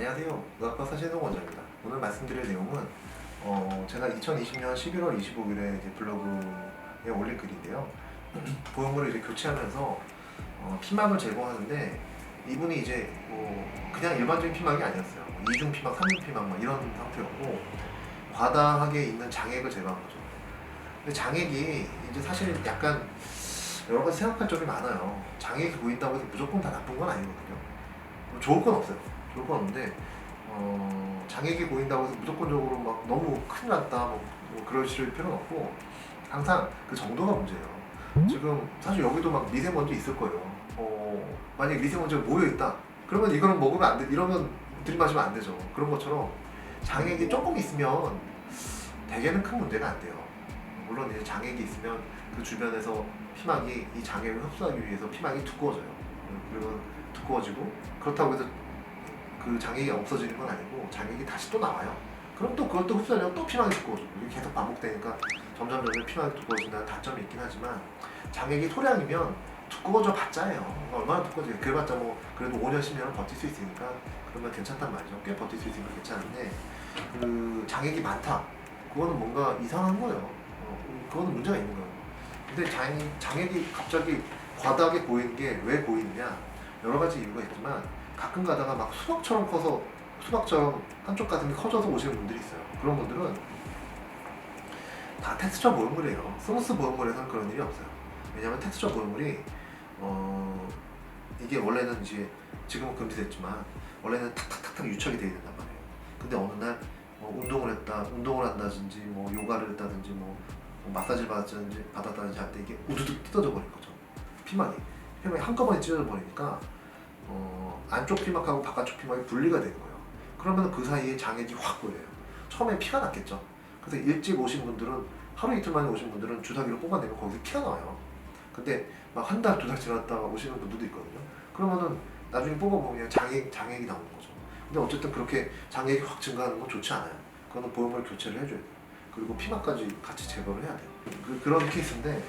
안녕하세요. 의학과 사신동 원장입니다. 오늘 말씀드릴 내용은 어, 제가 2020년 11월 25일에 이제 블로그에 올릴 글인데요. 보형물을 이제 교체하면서 어, 피막을 제거하는데 이분이 이제 뭐 그냥 일반적인 피막이 아니었어요. 뭐 이중 피막, 삼중 피막 막 이런 상태였고 과다하게 있는 장액을 제거한 거죠. 근데 장액이 이제 사실 약간 여러 가지 생각할 점이 많아요. 장액이 보인다고 해서 무조건 다 나쁜 건 아니거든요. 뭐 좋을 건 없어요. 건 없는데 어, 장애기 보인다고 해서 무조건적으로 막 너무 큰일 났다 뭐, 뭐 그러실 필요는 없고 항상 그 정도가 문제예요. 지금 사실 여기도 막 미세먼지 있을 거예요. 어, 만약에 미세먼지가 모여 있다. 그러면 이거는 먹으면 안 돼. 이러면 들이마시면 안 되죠. 그런 것처럼 장애기 조금 있으면 대개는 큰 문제가 안 돼요. 물론 이제 장애기 있으면 그 주변에서 피막이 이 장애를 흡수하기 위해서 피막이 두꺼워져요. 그리고 두꺼워지고 그렇다고 해서 그 장애가 없어지는 건 아니고 장애가 다시 또 나와요. 그럼 또 그것도 흡수하려면 또 피막이 두꺼워지고 계속 반복되니까 점점 점점 피막이 두꺼워진다는 단점이 있긴 하지만 장애기 소량이면 두꺼워져 봤자예요. 얼마나 두꺼워져요. 그래봤자 뭐 그래도 5년 10년은 버틸 수 있으니까 그러면 괜찮단 말이죠. 꽤 버틸 수 있으니까 괜찮은데 그 장애기 많다. 그거는 뭔가 이상한 거예요. 어, 그거는 문제가 있는 거예요. 근데 장애, 장애기 갑자기 과다하게 보이는 게 왜 보이느냐 여러 가지 이유가 있지만 가끔 가다가 막 수박처럼 커서 수박처럼 한쪽 가슴이 커져서 오시는 분들이 있어요. 그런 분들은 다 텍스처 보형물이에요. 스무스 보형물에서는 그런 일이 없어요. 왜냐하면 텍스처 보형물이 어 이게 원래는 이제 지금은 금지됐지만 원래는 탁탁탁탁 유착이 돼야 된단 말이에요. 근데 어느 날 뭐 운동을 했다, 운동을 한다든지 뭐 요가를 했다든지 뭐, 뭐 마사지를 받았다든지 받았다든지 할 때 이게 우두둑 뜯어져 버린 거죠. 피막이 피막이 한꺼번에 찢어져 버리니까 어, 안쪽 피막하고 바깥쪽 피막이 분리가 되는 거예요. 그러면 그 사이에 장애기 확 보여요. 처음에 피가 났겠죠. 그래서 일찍 오신 분들은 하루 이틀 만에 오신 분들은 주사기로 뽑아내면 거기서 피가 나와요. 근데 막 한 달, 두 달 지났다가 오시는 분들도 있거든요. 그러면은 나중에 뽑아보면 장애, 장애기 나오는 거죠. 근데 어쨌든 그렇게 장애기 확 증가하는 건 좋지 않아요. 그거는 보험을 교체를 해줘야 돼요. 그리고 피막까지 같이 제거를 해야 돼요. 그, 그런 케이스인데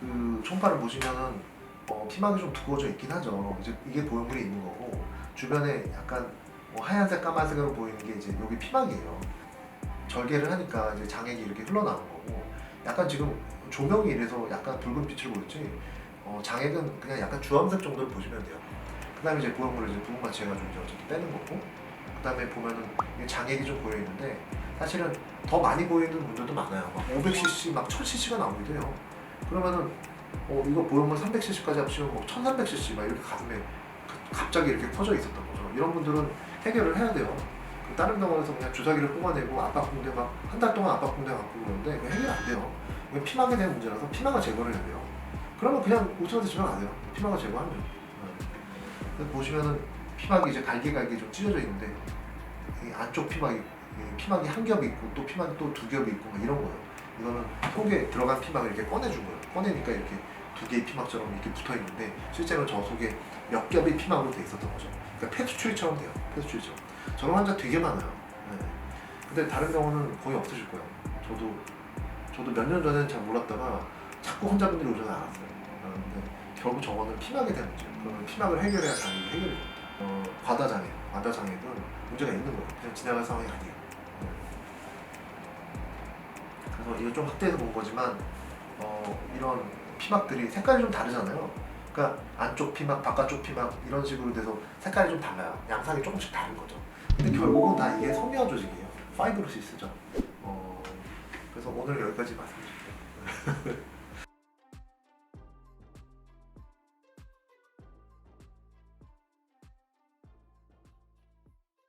그 총파를 보시면은 어, 피막이 좀 두꺼워져 있긴 하죠. 이제 이게 보형물이 있는 거고 주변에 약간 뭐 하얀색 까만색으로 보이는 게 이제 여기 피막이에요. 절개를 하니까 이제 장액이 이렇게 흘러나오는 거고 약간 지금 조명이 이래서 약간 붉은 빛을 보였지 어, 장액은 그냥 약간 주황색 정도를 보시면 돼요. 그 다음에 이제 보형물을 이제 부분마취 해가지고 이제 어쨌든 빼는 거고 그 다음에 보면은 이게 장액이 좀 보여 있는데 사실은 더 많이 보이는 분들도 많아요. 막 500cc 막 1000cc가 나오기도 해요. 그러면은 어, 이거 보형물 300cc까지 합치면 뭐 1300cc 막 이렇게 가슴에 가- 갑자기 이렇게 퍼져 있었던 거죠. 이런 분들은 해결을 해야 돼요. 그 다른 병원에서 그냥 주사기를 뽑아내고 압박붕대 막 한 달 동안 압박붕대 갖고 그러는데 그거 해결 안 돼요. 이건 피막에 대한 문제라서 피막을 제거를 해야 돼요. 그러면 그냥 오천원대 집에 가세요. 피막을 제거하면. 네. 보시면은 피막이 이제 갈기갈기 좀 찢어져 있는데 이 안쪽 피막이 이 피막이 한 겹이 있고 또 피막이 또 두 겹이 있고 막 이런 거예요. 이거는 속에 들어간 피막을 이렇게 꺼내준 거예요. 꺼내니까 이렇게 두 개의 피막처럼 이렇게 붙어 있는데 실제로 저 속에 몇 겹의 피막으로 돼 있었던 거죠. 그러니까 폐수추리처럼 돼요. 폐수추리처럼. 저런 환자 되게 많아요. 네. 근데 다른 경우는 거의 없으실 거예요. 저도 저도 몇 년 전에는 잘 몰랐다가 자꾸 환자분들이 오셔서 알았어요. 근데 결국 저거는 피막에 대한 문제예요. 그러면 피막을 해결해야 장애가 해결이 돼요. 어, 과다 장애, 과다 장애는 문제가 있는 거예요. 그냥 지나갈 상황이 아니에요. 그래서 이거 좀 확대해서 본 거지만 어, 이런 피막들이 색깔이 좀 다르잖아요. 그러니까 안쪽 피막, 바깥쪽 피막 이런 식으로 돼서 색깔이 좀 달라요. 양상이 조금씩 다른 거죠. 근데 결국은 다 이게 섬유화 조직이에요. 파이브로시스죠. 어, 그래서 오늘 여기까지 말씀드릴게요.